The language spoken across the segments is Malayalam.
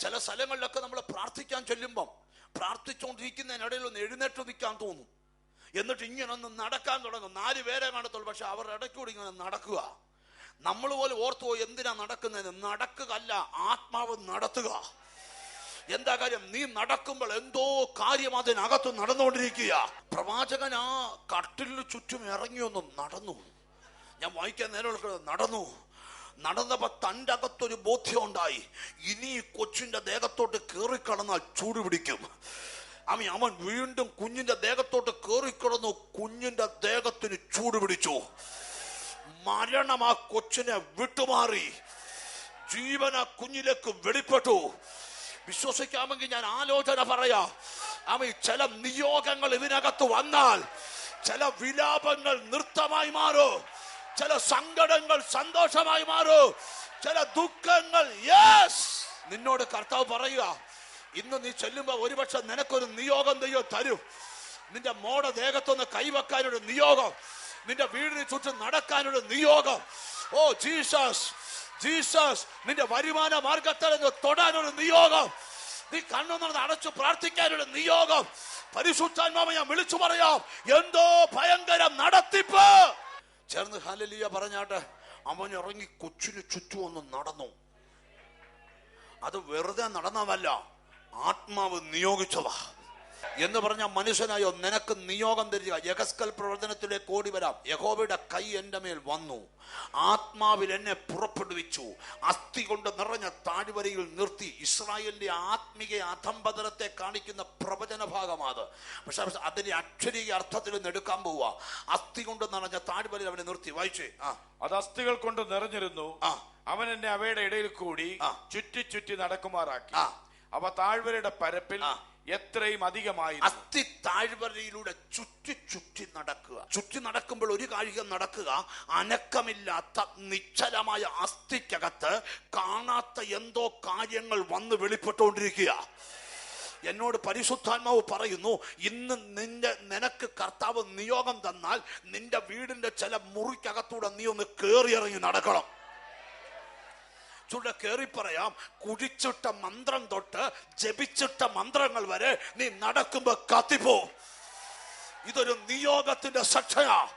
ചില സ്ഥലങ്ങളിലൊക്കെ നമ്മൾ പ്രാർത്ഥിക്കാൻ ചെല്ലുമ്പം പ്രാർത്ഥിച്ചുകൊണ്ടിരിക്കുന്നതിനിടയിൽ ഒന്ന് എഴുന്നേറ്റ് നിൽക്കാൻ തോന്നും. എന്നിട്ട് ഇങ്ങനെ ഒന്ന് നടക്കാൻ തുടങ്ങും. നാല് പേരെ കാണത്തുള്ളൂ പക്ഷെ അവർ ഇടയ്ക്കൂടി ഇങ്ങനെ നടക്കുക. നമ്മൾ പോലും പോയി എന്തിനാ നടക്കുന്നത് നടക്കുകയല്ല ആത്മാവ് നടത്തുക. എന്താ കാര്യം? നീ നടക്കുമ്പോൾ എന്തോ കാര്യം അതിനകത്ത് നടന്നുകൊണ്ടിരിക്കുക. പ്രവാചകൻ ആ കട്ടിലിന് ചുറ്റും ഇറങ്ങിയൊന്ന് നടന്നു. ഞാൻ വായിക്കാൻ നേരം നടന്നു. നടന്നപ്പോ തന്റെ അകത്തൊരു ബോധ്യം ഉണ്ടായി ഇനി കൊച്ചിന്റെ ദേഹത്തോട്ട് കയറിക്കടന്നാൽ ചൂട് പിടിക്കും. അമ്മ അവൻ വീണ്ടും കുഞ്ഞിന്റെ ദേഹത്തോട്ട് കയറിക്കിടന്നു കുഞ്ഞിന്റെ ദേഹത്തിന് ചൂട് പിടിച്ചു. മരണം ആ കൊച്ചിനെ വിട്ടുമാറി. ജീവൻ ആ കുഞ്ഞിലേക്ക് വെളിപ്പെട്ടു. വിശ്വസിക്കാമെങ്കിൽ ഞാൻ ആലോചന പറയാ. അമ്മ ചില നിയോഗങ്ങൾ ഇതിനകത്ത് വന്നാൽ ചില വിലാപങ്ങൾ നൃത്തമായി മാറൂ. ചില സങ്കടങ്ങൾ സന്തോഷമായി മാറൂ. ചില ദുഃഖങ്ങൾ യെസ് നിന്നോട് കർത്താവ് പറയുക ഇന്ന് നീ ചെല്ലുമ്പോ ഒരുപക്ഷെ നിനക്കൊരു നിയോഗം ദൈവം തരും. നിന്റെ മോടെ ദേഹത്തൊന്ന് കൈവെക്കാനൊരു നിയോഗം. നിന്റെ വീടിന് ചുറ്റും നടക്കാനൊരു നിയോഗം. ഓ ജീസസ് ജീസസ് നിന്റെ വരുമാന മാർഗത്തിൽ നിന്ന് തൊടാനൊരു നിയോഗം. നീ കണ്ണൊന്നും അടച്ചു പ്രാർത്ഥിക്കാനൊരു നിയോഗം. പരിശുദ്ധാത്മാവ് ഞാൻ വിളിച്ചു പറയാം എന്തോ ഭയങ്കര നടത്തിപ്പ്. ചേർന്ന് ഹാലലിയ പറഞ്ഞാട്ടെ അവൻ ഇറങ്ങി കൊച്ചിന് ചുറ്റും ഒന്ന് നടന്നു. അത് വെറുതെ നടന്നതല്ല ആത്മാവ് നിയോഗിച്ചതാ. എന്ന് പറഞ്ഞ മനുഷ്യനായോ നിനക്ക് നിയോഗം തരിക. യഗസ്കൽ പ്രവർത്തനത്തിലേക്ക് ഓടി വരാം. യഹോബയുടെ കൈ എന്റെ മേൽ വന്നു. ആത്മാവിൽ എന്നെ പുറപ്പെടുവിച്ചു. അസ്ഥി കൊണ്ട് നിറഞ്ഞ താഴ്വരയിൽ നിർത്തി. ഇസ്രായേലിന്റെ ആത്മീയ അധംപതനത്തെ കാണിക്കുന്ന പ്രവചന ഭാഗമാണ് പക്ഷെ അതിന്റെ അക്ഷരീയ അർത്ഥത്തിൽ നിന്ന് എടുക്കാൻ പോവുക അസ്ഥി കൊണ്ട് നിറഞ്ഞ താഴ്വരയിൽ അവനെ നിർത്തി. വായിച്ചേ? ആ. അത് അസ്ഥികൾ കൊണ്ട് നിറഞ്ഞിരുന്നു. ആ. അവൻ എന്നെ അവയുടെ ഇടയിൽ കൂടി ചുറ്റി ചുറ്റി നടക്കുമാറാക്കി. അവ താഴ്വരയുടെ പരപ്പിൽ. എത്രയും അധികമായി അസ്ഥി താഴ്വരയിലൂടെ ചുറ്റി ചുറ്റി നടക്കുക. ചുറ്റി നടക്കുമ്പോൾ ഒരു കാര്യം നടക്കുക. അനക്കമില്ലാത്ത നിശ്ചലമായ അസ്ഥിക്കകത്ത് കാണാത്ത എന്തോ കാര്യങ്ങൾ വന്ന് വെളിപ്പെട്ടുകൊണ്ടിരിക്കുക. എന്നോട് പരിശുദ്ധാത്മാവ് പറയുന്നു ഇന്ന് നിന്റെ നിനക്ക് കർത്താവ് നിയോഗം തന്നാൽ നിന്റെ വീടിന്റെ ചില മുറിക്കകത്തൂടെ നീ ഒന്ന് കയറി ഇറങ്ങി നടക്കണം. ചുട കയറി പറയാം കുഴിച്ചിട്ട മന്ത്രം തൊട്ട് ജപിച്ചിട്ട മന്ത്രങ്ങൾ വരെ നീ നടക്കുമ്പോ കത്തിപ്പോ. ഇതൊരു നിയോഗത്തിന്റെ ശക്ഷയാ.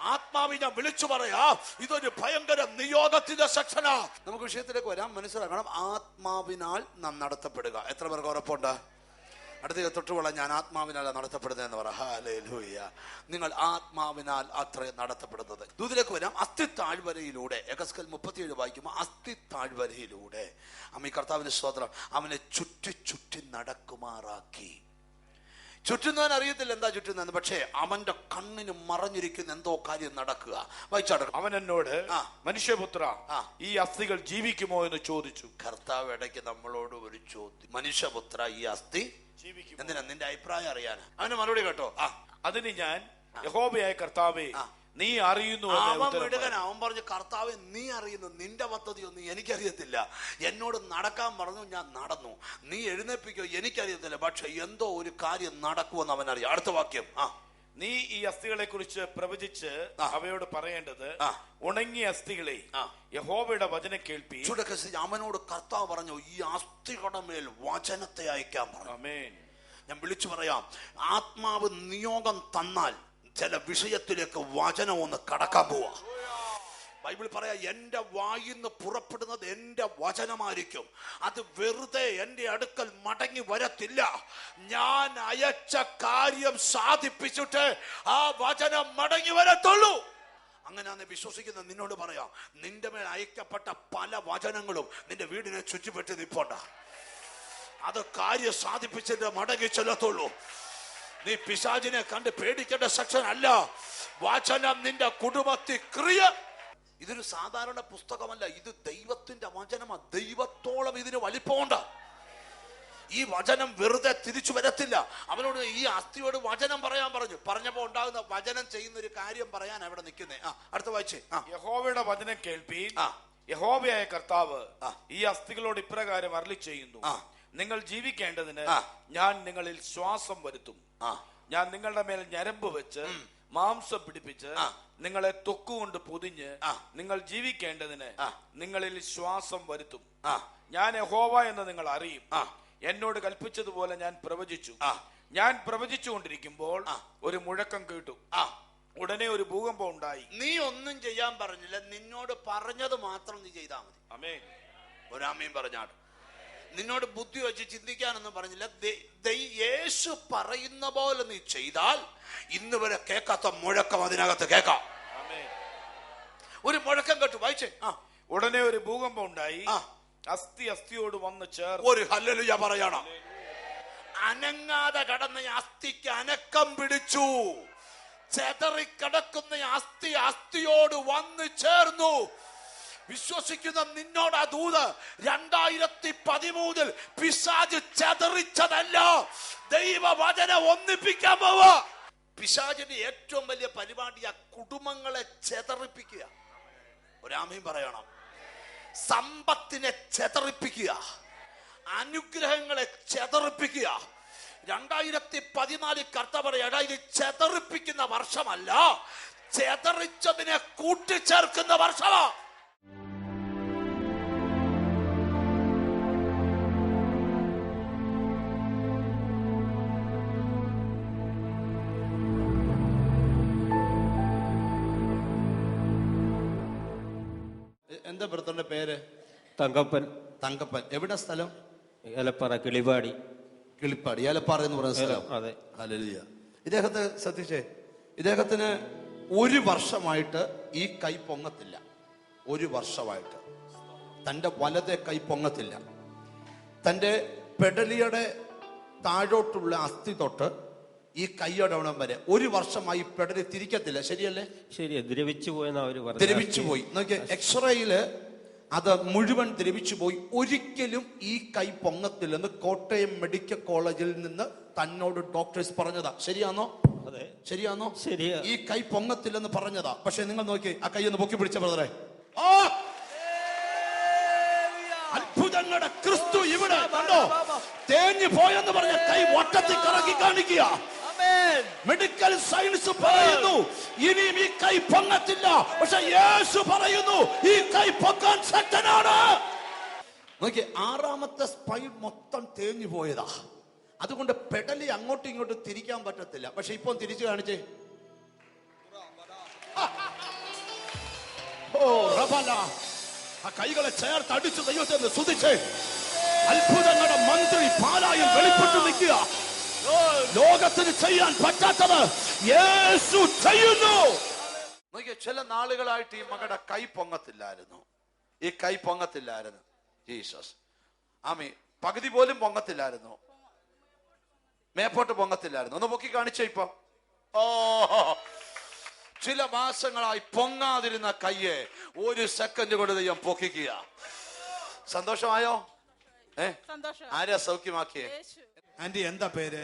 ആത്മാവിനെ വിളിച്ചു പറയാ ഇതൊരു ഭയങ്കര നിയോഗത്തിന്റെ സക്ഷന നമുക്ക് വിഷയത്തിലേക്ക് വരാം. മനസ്സിലാക്കണം ആത്മാവിനാൽ നാം നടത്തപ്പെടുക. എത്ര പേർക്ക് ഉറപ്പുണ്ട്? അടുത്ത തൊട്ടുകൊള്ള ഞാൻ ആത്മാവിനാൽ നടത്തപ്പെടുന്നതെന്ന് പറ. ഹാലേലൂയ നിങ്ങൾ ആത്മാവിനാൽ അത്ര നടത്തപ്പെടുന്നത്. ദൂതിലേക്ക് വരാം. അസ്ഥി താഴ്വരയിലൂടെ എഗസ്കൽ മുപ്പത്തിയേഴ് വായിക്കുമ്പോൾ അസ്ഥി താഴ്വരയിലൂടെ അമ്മ കർത്താവിന്റെ സ്തോത്രം. അവനെ ചുറ്റി ചുറ്റി നടക്കുമാറാക്കി. ചുറ്റുന്നവൻ അറിയത്തില്ല എന്താ ചുറ്റുന്നതെന്ന്. പക്ഷേ അവന്റെ കണ്ണിന് മറഞ്ഞിരിക്കുന്ന എന്തോ കാര്യം നടക്കുക. വായിച്ചാട അവൻ എന്നോട് ആ. മനുഷ്യപുത്ര ഈ അസ്ഥികൾ ജീവിക്കുമോ? എന്ന് ചോദിച്ചു. കർത്താവ് ഇടയ്ക്ക് നമ്മളോട് ഒരു ചോദ്യം. മനുഷ്യപുത്ര ഈ അസ്ഥി ജീവിക്കും എന്തിനാ? നിന്റെ അഭിപ്രായം അറിയാൻ അവന് മറുപടി കേട്ടോ. ആ. അതിന് ഞാൻ യഹോബയായ കർത്താവേ നീ അറിയുന്നു അവൻ പറഞ്ഞു. കർത്താവ് നീ അറിയുന്നു. നിന്റെ പദ്ധതി ഒന്നും എനിക്കറിയത്തില്ല. എന്നോട് നടക്കാൻ പറഞ്ഞു ഞാൻ നടന്നു. നീ എഴുന്നേപ്പിക്കോ എനിക്കറിയത്തില്ല. പക്ഷെ എന്തോ ഒരു കാര്യം നടക്കുമെന്ന് അവൻ അറിയാം അടുത്ത വാക്യം. ആ. നീ ഈ അസ്ഥികളെ കുറിച്ച് പ്രവചിച്ച് അവയോട് പറയേണ്ടത്. ഉണങ്ങിയ അസ്ഥികളെ യഹോബയുടെ യഹോവയുടെ വചനം കേൾപ്പി. അവനോട് കർത്താവ് പറഞ്ഞു ഈ അസ്ഥികളുടെ മേൽ വചനത്തെ അയക്കാൻ പറഞ്ഞു. ഞാൻ വിളിച്ചു പറയാം ആത്മാവ് നിയോഗം തന്നാൽ ചില വിഷയത്തിലേക്ക് വചനം ഒന്ന് കടക്കാൻ പോവാ. ബൈബിൾ പറയാ എന്റെ വായിന്ന് പുറപ്പെടുന്നത് എന്റെ വചനമായിരിക്കും. അത് വെറുതെ എന്റെ അടുക്കൽ മടങ്ങി വരത്തില്ല. ഞാൻ അയച്ച കാര്യം സാധിപ്പിച്ചിട്ട് ആ വചനം മടങ്ങി വരത്തുള്ളൂ. അങ്ങനെ ഞാൻ വിശ്വസിക്കുന്ന നിന്നോട് പറയാം നിന്റെ മേൽ അയക്കപ്പെട്ട പല വചനങ്ങളും നിന്റെ വീടിനെ ചുറ്റിപ്പെട്ട് നിപ്പോണ്ട അത് കാര്യം സാധിപ്പിച്ചിട്ട് മടങ്ങി ചെല്ലത്തുള്ളൂ. നീ പിശാചിനെ കണ്ട് പേടിക്കേണ്ട സെക്ഷൻ അല്ല വചനം നിന്റെ കുടുംബത്തിൽ ക്രിയ ഇതൊരു സാധാരണ പുസ്തകമല്ല. ഇത് ദൈവത്തിന്റെ വചനമാണ് ദൈവത്തോളം ഇതിന് വലിപ്പമുണ്ട്. ഈ വചനം വെറുതെ തിരിച്ചു വരത്തില്ല. അവനോട് ഈ അസ്ഥിയോട് വചനം പറയാൻ പറഞ്ഞു. പറഞ്ഞപ്പോ ഉണ്ടാകുന്ന വചനം ചെയ്യുന്ന ഒരു കാര്യം പറയാൻ അവിടെ നിൽക്കുന്നേ. ആ അടുത്ത വായിച്ചേ. ആ. യഹോവയുടെ വചനം കേൾപ്പി. യഹോവയായ കർത്താവ് ഈ അസ്ഥികളോട് ഇപ്രകാരം അരളി ചെയ്യുന്നു ആ. നിങ്ങൾ ജീവിക്കേണ്ടതിന് ഞാൻ നിങ്ങളിൽ ശ്വാസം വരുത്തും. ഞാൻ നിങ്ങളുടെ മേൽ ഞരമ്പ് വെച്ച് മാംസം പിടിപ്പിച്ച്. നിങ്ങളെ തൊക്കുകൊണ്ട് പൊതിഞ്ഞ് നിങ്ങൾ ജീവിക്കേണ്ടതിന്. നിങ്ങളിൽ ശ്വാസം വരുത്തും. ഞാൻ യഹോവ എന്ന് നിങ്ങൾ അറിയും. എന്നോട് കൽപ്പിച്ചതുപോലെ ഞാൻ പ്രവചിച്ചു. ഞാൻ പ്രവചിച്ചു കൊണ്ടിരിക്കുമ്പോൾ ഒരു മുഴക്കം കേട്ടു. ആ. ഉടനെ ഒരു ഭൂകമ്പം ഉണ്ടായി. നീ ഒന്നും ചെയ്യാൻ പറഞ്ഞില്ല. നിന്നോട് പറഞ്ഞത് മാത്രം നീ ചെയ്താൽ മതി. അമേ ഒരാമയും പറഞ്ഞാട് നിന്നോട് ബുദ്ധി വെച്ച് ചിന്തിക്കാനൊന്നും പറഞ്ഞില്ല. യേശു പറയുന്ന പോലെ നീ ചെയ്താൽ ഇന്ന് വരെ കേൾക്കാത്ത മുഴക്കം അതിനകത്ത് കേൾക്കാം. ഒരു മുഴക്കം കേട്ടു വായിച്ചേ. ആ ഉടനെ ഒരു ഭൂകമ്പം ഉണ്ടായി. അസ്ഥി അസ്ഥിയോട് വന്ന് ചേർ ഒരു ഹല്ലലുയ പറയണം. അനങ്ങാതെ കടന്ന അസ്ഥിക്ക് അനക്കം പിടിച്ചു. ചെതറി കിടക്കുന്ന അസ്ഥി അസ്ഥിയോട് വന്ന് ചേർന്നു. വിശ്വസിക്കുന്ന നിന്നോട് ആ ദൂത്. രണ്ടായിരത്തി പതിമൂന്നിൽ പിശാജ് ചതറിച്ചതല്ല. ദൈവവചന ഒന്നിപ്പിക്കാൻ പോവാ. പിശാജിന്റെ ഏറ്റവും വലിയ പരിപാടി ആ കുടുംബങ്ങളെ ചെതറിപ്പിക്കുക. ഒരാമയും പറയണം. സമ്പത്തിനെ ചെതറിപ്പിക്കുക. അനുഗ്രഹങ്ങളെ ചെതറിപ്പിക്കുക. രണ്ടായിരത്തി പതിനാല് കർത്ത പറയാ ഇത് ചെതറിപ്പിക്കുന്ന വർഷമല്ല. ചെതറിച്ചതിനെ കൂട്ടിച്ചേർക്കുന്ന വർഷമാ. എന്താ ബ്രദറിന്റെ പേര്? തങ്കപ്പൻ. തങ്കപ്പൻ. എവിടെ സ്ഥലം? ഏലപ്പാറ കിളിപാടി കിളിപ്പാടി ഏലപ്പാറ എന്ന് പറയുന്ന സ്ഥലം. അതെ. അലലിയ ഇദ്ദേഹത്തെ ശ്രദ്ധിച്ചേ ഇദ്ദേഹത്തിന് ഒരു വർഷമായിട്ട് ഈ കൈ പൊങ്ങത്തില്ല. ഒരു വർഷമായിട്ട്. തന്റെ വലതെ കൈ പൊങ്ങത്തില്ല. തന്റെ പെടലിയുടെ താഴോട്ടുള്ള അസ്ഥി തൊട്ട് ഈ കയ്യടവണം വരെ ഒരു വർഷമായി പെടലി തിരിക്കത്തില്ല. ശരിയല്ലേ? ശരിയാ ദ്രവിച്ചു പോയെന്ന് അവർ പറഞ്ഞു ദ്രവിച്ചു പോയി. നോക്കിയ എക്സ്റേയിൽ അത് മുഴുവൻ ദ്രവിച്ചു പോയി. ഒരിക്കലും ഈ കൈ പൊങ്ങത്തില്ലെന്ന് കോട്ടയം മെഡിക്കൽ കോളേജിൽ നിന്ന് തന്നോട് ഡോക്ടേഴ്സ് പറഞ്ഞതാ. ശരിയാണോ അതെ. ശരിയാണോ ശരിയാ. ഈ കൈ പൊങ്ങത്തില്ലെന്ന് പറഞ്ഞതാ. പക്ഷെ നിങ്ങൾ നോക്കി ആ കൈ ഒന്ന് പൊക്കി പിടിച്ച ബ്രദറെ. ആ! അത്ഭുതങ്ങളുടെ ക്രിസ്തു ഇവിടെ കണ്ടോ? തേഞ്ഞു പോയെന്ന് പറഞ്ഞ കൈ വട്ടത്തിൽ കറക്കി കാണിക്കുക. മെഡിക്കൽ സയൻസ് പറയുന്നു. ഇനിയും ഈ കൈ പൊങ്ങത്തില്ല. പക്ഷെ യേശു പറയുന്നു ഈ കൈ പൊക്കാൻ ശക്തനാണ്. നോക്കി ആറാമത്തെ സ്പൈൻ മൊത്തം തേഞ്ഞു പോയതാ. അതുകൊണ്ട് പെടലി അങ്ങോട്ടും ഇങ്ങോട്ടും തിരിക്കാൻ പറ്റത്തില്ല. പക്ഷെ ഇപ്പൊ തിരിച്ചു കാണിച്ചേ. ഓ റബല ആ കൈകളെ ചേർത്ത് അടിച്ചു ദൈവത്തെ സ്തുതിച്ചേ. അത്ഭുതങ്ങളുടെ മന്ത്രി പാലായിൽ വെളിപ്പെട്ടു നിൽക്കുക. ലോകത്തിന് ചെയ്യാൻ പറ്റാത്തത് യേശു ചെയ്യുന്നു. ചില നാളുകളായിട്ട് ഈ മകളുടെ കൈ പൊങ്ങത്തില്ലായിരുന്നു. ഈ കൈ പൊങ്ങത്തില്ലായിരുന്നു. ജീസസ്. ആമി പകുതി പോലും പൊങ്ങത്തില്ലായിരുന്നു. മേപ്പോട്ട് പൊങ്ങത്തില്ലായിരുന്നു. ഒന്ന് പൊക്കി കാണിച്ചേ ഇപ്പൊ. ഓ ചില മാസങ്ങളായി പൊങ്ങാതിരുന്ന കയ്യെ ഒരു സെക്കൻഡ് കൊണ്ട് ദൈവം പൊക്കിക്കുക. സന്തോഷമായോ? ആരാ സൗഖ്യമാക്കിയേ? ആന്റി എന്താ പേര്?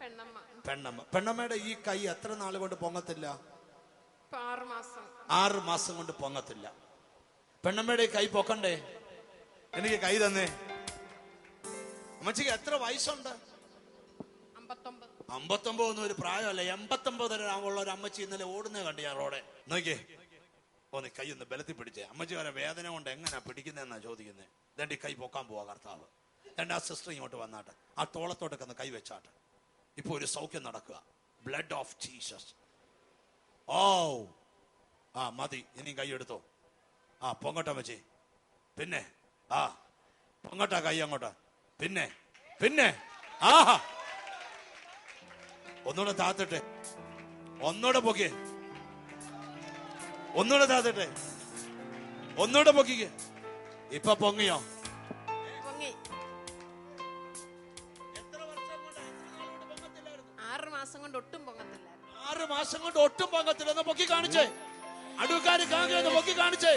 പെണ്ണമ്മ. പെണ്ണമ്മ. പെണ്ണമ്മയുടെ ഈ കൈ എത്ര നാൾ കൊണ്ട് പൊങ്ങത്തില്ല? ആറ് മാസം ആറ് മാസം കൊണ്ട് പൊങ്ങത്തില്ല. പെണ്ണമ്മയുടെ കൈ പൊക്കണ്ടേ? എനിക്ക് കൈ തന്നേ. അമ്മച്ചിക്ക് എത്ര വയസ്സുണ്ട്? അമ്പത്തൊമ്പത്. ഒന്നും ഒരു പ്രായമല്ല. എൺപത്തൊമ്പത് വരെ ഉള്ള ഒരു അമ്മച്ചി ഇന്നലെ ഓടുന്നത് കണ്ടു ഞാൻ റോഡെ. നോക്കിയേ. ഓ നീ കൈ ഒന്ന് ബലത്തിൽ പിടിച്ചേ. അമ്മച്ചി വരെ വേദന കൊണ്ട് എങ്ങനെയാ പിടിക്കുന്നതെന്നാ ചോദിക്കുന്നത് ദണ്ടി കൈ പൊക്കാൻ പോവാ കർത്താവ്. രണ്ട് ആ സിസ്റ്റർ ഇങ്ങോട്ട് വന്നാട്ടെ. ആ തോളത്തോട്ടൊക്കെ ഒന്ന് കൈ ഇപ്പോൾ ഇപ്പൊ ഒരു സൗഖ്യം നടക്കുക. ബ്ലഡ് ഓഫ് ജീസസ് ഓ ആ മതി. ഇനിയും കൈ എടുത്തോ. ആ പൊങ്ങട്ടെ മച്ചി പിന്നെ ആ പൊങ്ങട്ടാ കൈ അങ്ങോട്ട്. പിന്നെ പിന്നെ ആഹാ. ഒന്നുകൂടെ താത്തട്ടെ. ഒന്നുകൂടെ പൊക്കിയേ ഒന്നുകൂടെ താത്തട്ടെ. ഒന്നുകൂടെ പൊക്കിക്ക്. ഇപ്പൊ പൊങ്ങിയോ? പൊങ്ങി. ആറ് മാസം കൊണ്ട് ഒട്ടും പൊങ്ങത്തില്ല ആറ് മാസം കൊണ്ട് ഒട്ടും പൊങ്ങത്തില്ല എന്ന് പൊക്കി കാണിച്ചേ. അടുക്കാര് കാണില്ലെന്ന് പൊക്കി കാണിച്ചേ.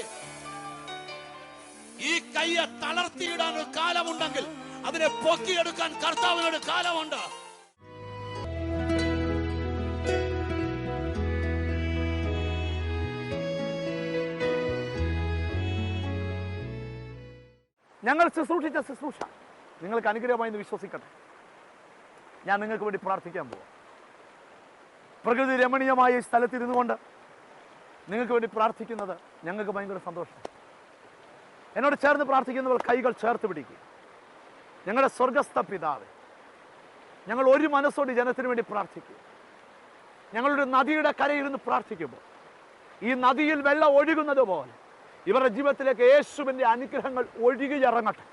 ഈ കയ്യെ തളർത്തിയിടാൻ ഒരു കാലമുണ്ടെങ്കിൽ അതിനെ പൊക്കിയെടുക്കാൻ കർത്താവിനൊരു കാലമുണ്ട്. ഞങ്ങൾ ശുശ്രൂഷിച്ച ശുശ്രൂഷ. നിങ്ങൾക്ക് അനുഗ്രഹമായി എന്ന് വിശ്വസിക്കട്ടെ. ഞാൻ നിങ്ങൾക്ക് വേണ്ടി പ്രാർത്ഥിക്കാൻ പോവാം. പ്രകൃതി രമണീയമായ ഈ സ്ഥലത്തിരുന്നു കൊണ്ട് നിങ്ങൾക്ക് വേണ്ടി പ്രാർത്ഥിക്കുന്നത് ഞങ്ങൾക്ക് ഭയങ്കര സന്തോഷം. എന്നോട് ചേർന്ന് പ്രാർത്ഥിക്കുന്നവർ കൈകൾ ചേർത്ത് പിടിക്കുക. ഞങ്ങളുടെ സ്വർഗസ്ഥ പിതാവ് ഞങ്ങൾ ഒരു മനസ്സോട് ജനത്തിന് വേണ്ടി പ്രാർത്ഥിക്കുക. ഞങ്ങളൊരു നദിയുടെ കരയിരുന്ന് പ്രാർത്ഥിക്കുമ്പോൾ ഈ നദിയിൽ വെള്ളം ഒഴുകുന്നത് പോലെ ഇവരുടെ ജീവിതത്തിലേക്ക് യേശുവിന്റെ അനുഗ്രഹങ്ങൾ ഒഴുകിയിറങ്ങട്ടെ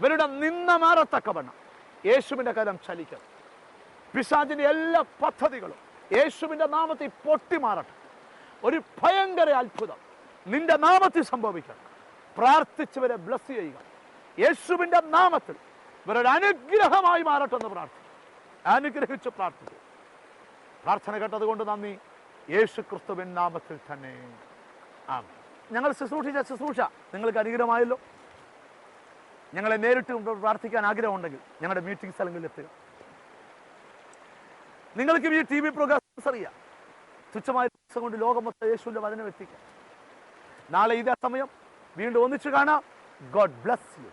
ഇവരുടെ നിന്ന മാറത്തക്കവണ്ണം യേശുവിന്റെ കരം ചലിക്കണം പിശാചിന്റെ എല്ലാ പദ്ധതികളും യേശുവിന്റെ നാമത്തിൽ പൊട്ടിമാറട്ടെ ഒരു ഭയങ്കര അത്ഭുതം. നിന്റെ നാമത്തിൽ സംഭവിക്കണം. പ്രാർത്ഥിച്ചവരെ ബ്ലസ് ചെയ്യുക. യേശുവിന്റെ നാമത്തിൽ ഇവരുടെ അനുഗ്രഹമായി മാറട്ടെ എന്ന് പ്രാർത്ഥിക്കും. അനുഗ്രഹിച്ച് പ്രാർത്ഥിക്കും. പ്രാർത്ഥന കേട്ടത് കൊണ്ട് നന്ദി. യേശു ക്രിസ്തുവിൻ നാമത്തിൽ തന്നെ. ആമേൻ. ഞങ്ങൾ ശുശ്രൂഷിച്ച ശുശ്രൂഷ നിങ്ങൾക്ക് അനുഗ്രഹമായല്ലോ. ഞങ്ങളെ നേരിട്ട് പ്രാർത്ഥിക്കാൻ ആഗ്രഹമുണ്ടെങ്കിൽ ഞങ്ങളുടെ മീറ്റിംഗ് സ്ഥലങ്ങളിൽ എത്തുക. നിങ്ങൾക്ക് ഈ ടി വി പ്രോഗ്രാംസ് അറിയാം തുച്ഛമായ ദിവസം കൊണ്ട് ലോകം മൊത്തം യേശുവിന്റെ വചനം എത്തിക്കാം. നാളെ ഇതേ സമയം വീണ്ടും ഒന്നിച്ചു കാണാം. God bless you